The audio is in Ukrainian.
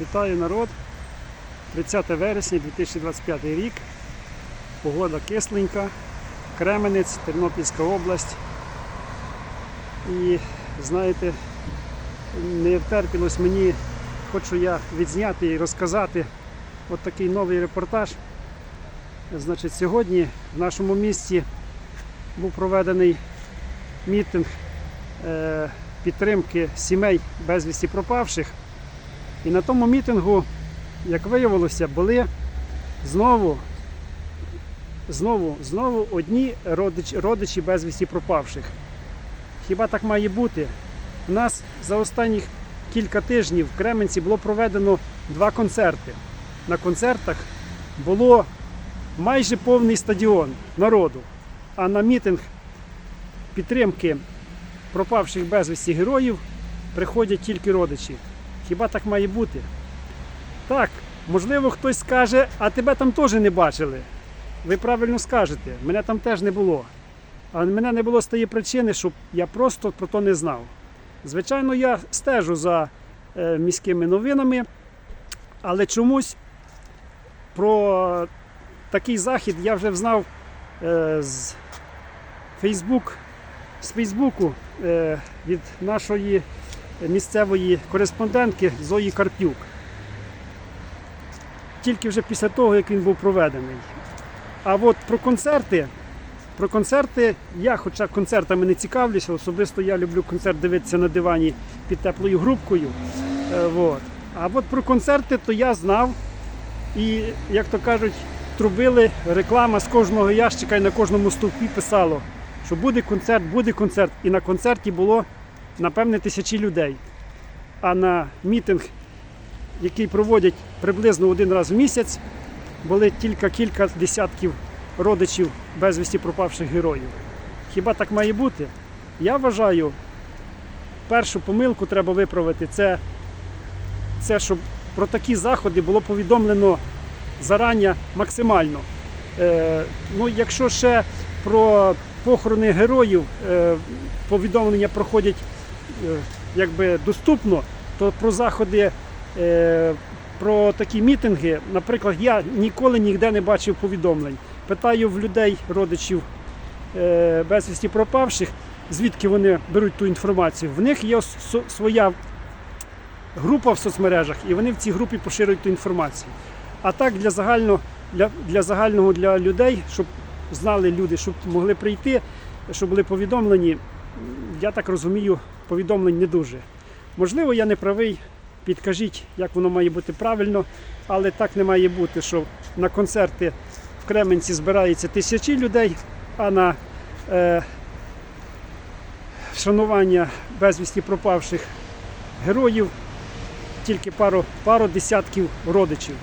Вітаю народ. 30 вересня 2025 рік. Погода кисленька. Кременець, Тернопільська область. І знаєте, не втерпілось мені, хочу я відзняти і розказати от такий новий репортаж. Значить, сьогодні в нашому місті був проведений мітинг е, підтримки сімей безвісті пропавших. І на тому мітингу, як виявилося, були знову, знову, знову одні родич, родичі безвісті пропавших. Хіба так має бути? У нас за останніх кілька тижнів в Кременці було проведено два концерти. На концертах було майже повний стадіон народу, а на мітинг підтримки пропавших безвісті героїв приходять тільки родичі. Хіба так має бути? Так, можливо, хтось скаже, а тебе там теж не бачили. Ви правильно скажете, мене там теж не було. А мене не було з тієї причини, щоб я просто про то не знав. Звичайно, я стежу за е, міськими новинами, але чомусь про такий захід я вже знав е, з Фейсбук, з Фейсбуку е, від нашої місцевої кореспондентки Зої Карпюк. Тільки вже після того, як він був проведений. А от про концерти, про концерти я, хоча концертами не цікавлюся, особисто я люблю концерт дивитися на дивані під теплою грубкою. Е, от. А от про концерти то я знав. І, як то кажуть, трубили реклама з кожного ящика і на кожному стовпі писало, що буде концерт, буде концерт. І на концерті було напевне тисячі людей. А на мітинг, який проводять приблизно один раз в місяць, були тільки кілька десятків родичів безвісті пропавших героїв. Хіба так має бути? Я вважаю, першу помилку треба виправити це, це щоб про такі заходи було повідомлено зарані максимально. Е, ну, якщо ще про похорони героїв е, повідомлення проходять якби доступно, то про заходи, е, про такі мітинги, наприклад, я ніколи ніде не бачив повідомлень. Питаю в людей, родичів е, безвісті пропавших, звідки вони беруть ту інформацію. В них є своя група в соцмережах, і вони в цій групі поширюють ту інформацію. А так для загального для, для загального для людей, щоб знали люди, щоб могли прийти, щоб були повідомлені. Я так розумію, повідомлень не дуже. Можливо, я не правий. Підкажіть, як воно має бути правильно, але так не має бути, що на концерти в Кременці збирається тисячі людей, а на е, вшанування безвісті пропавших героїв тільки пару, пару десятків родичів.